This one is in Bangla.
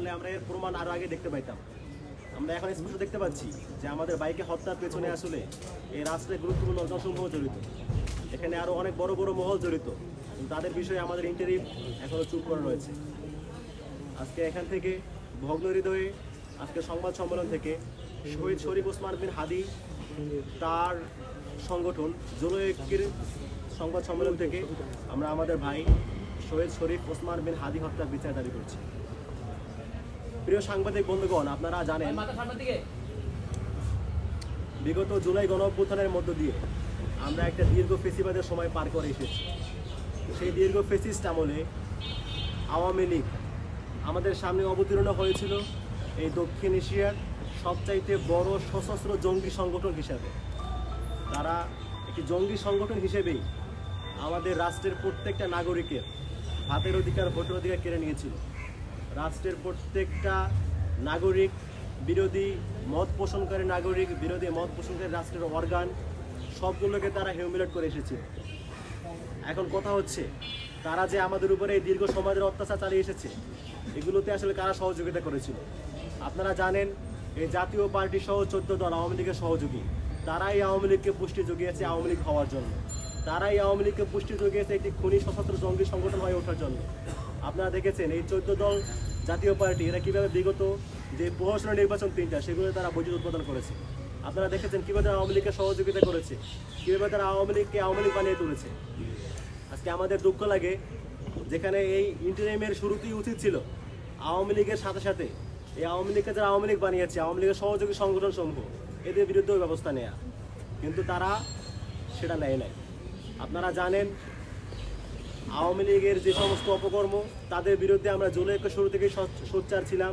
তাহলে আমরা এর প্রমাণ আরও আগে দেখতে পাইতাম। আমরা এখন স্পষ্ট দেখতে পাচ্ছি যে আমাদের বাইকে হত্যার পেছনে আসলে এই রাষ্ট্রের গুরুত্বপূর্ণ অর্জনসমূহ জড়িত। এখানে আরও অনেক বড় বড় মহল জড়িত। তাদের বিষয়ে আমাদের ইন্টারিম এখনও চুপ করে রয়েছে। আজকে এখান থেকে ভগ্ন হৃদয়ে আজকে সংবাদ সম্মেলন থেকে শহীদ শরীফ ওসমান বিন হাদি তার সংগঠন জুলয়েকের সংবাদ সম্মেলন থেকে আমরা আমাদের ভাই শহীদ শরীফ ওসমান বিন হাদি হত্যার বিচার দাবি করছি। প্রিয় সাংবাদিক বন্ধুগণ আপনারা জানেন বিগত জুলাই গণ অভ্যুত্থানের মধ্য দিয়ে আমরা একটা দীর্ঘ ফেসিবাদের সময় পার করে এসেছি। সেই দীর্ঘ ফেসিস্ট আমলে আওয়ামী লীগ আমাদের সামনে অবতীর্ণ হয়েছিল এই দক্ষিণ এশিয়ার সবচাইতে বড় সশস্ত্র জঙ্গি সংগঠন হিসাবে। তারা একটি জঙ্গি সংগঠন হিসেবেই আমাদের রাষ্ট্রের প্রত্যেকটা নাগরিকের ভাতের অধিকার ভোটের অধিকার কেড়ে নিয়েছিল। রাষ্ট্রের প্রত্যেকটা নাগরিক বিরোধী মত পোষণকারী নাগরিক, বিরোধী মত পোষণকারী রাষ্ট্রের অর্গান সবগুলোকে তারা হিউমিলেট করে এসেছে। এখন কথা হচ্ছে, তারা যে আমাদের উপরে এই দীর্ঘ সমাজের অত্যাচার চালিয়ে এসেছে, এগুলোতে আসলে কারা সহযোগিতা করেছিল? আপনারা জানেন, এই জাতীয় পার্টি সহ চোদ্দ দল আওয়ামী লীগের সহযোগী। তারাই আওয়ামী লীগকে পুষ্টি জুগিয়েছে আওয়ামী লীগ হওয়ার জন্য। তারাই আওয়ামী লীগকে পুষ্টি জুগিয়েছে একটি খুনি সশস্ত্র জঙ্গি সংগঠন হয়ে ওঠার জন্য। আপনারা দেখেছেন এই চোদ্দ দল জাতীয় পার্টি, এরা কীভাবে বিগত যে প্রহসন নির্বাচন তিনটা সেগুলো তারা বৈদ্যুৎ উৎপাদন করেছে। আপনারা দেখেছেন কীভাবে তারা আওয়ামী লীগকে সহযোগিতা করেছে, কীভাবে তারা আওয়ামী লীগকে আওয়ামী লীগ বানিয়ে তুলেছে। আজকে আমাদের দুঃখ লাগে, যেখানে এই ইন্টারিমের শুরুতেই উচিত ছিল আওয়ামী লীগের সাথে সাথে এই আওয়ামী লীগকে যারা আওয়ামী লীগ বানিয়েছে, আওয়ামী লীগের সহযোগী সংগঠন সমূহ এদের বিরুদ্ধেও ব্যবস্থা নেয়া। কিন্তু তারা সেটা নেয় নাই। আপনারা জানেন, আওয়ামী লীগের যে সমস্ত অপকর্ম, তাদের বিরুদ্ধে আমরা জুলাইকে শুরু থেকেই সোচ্চার ছিলাম।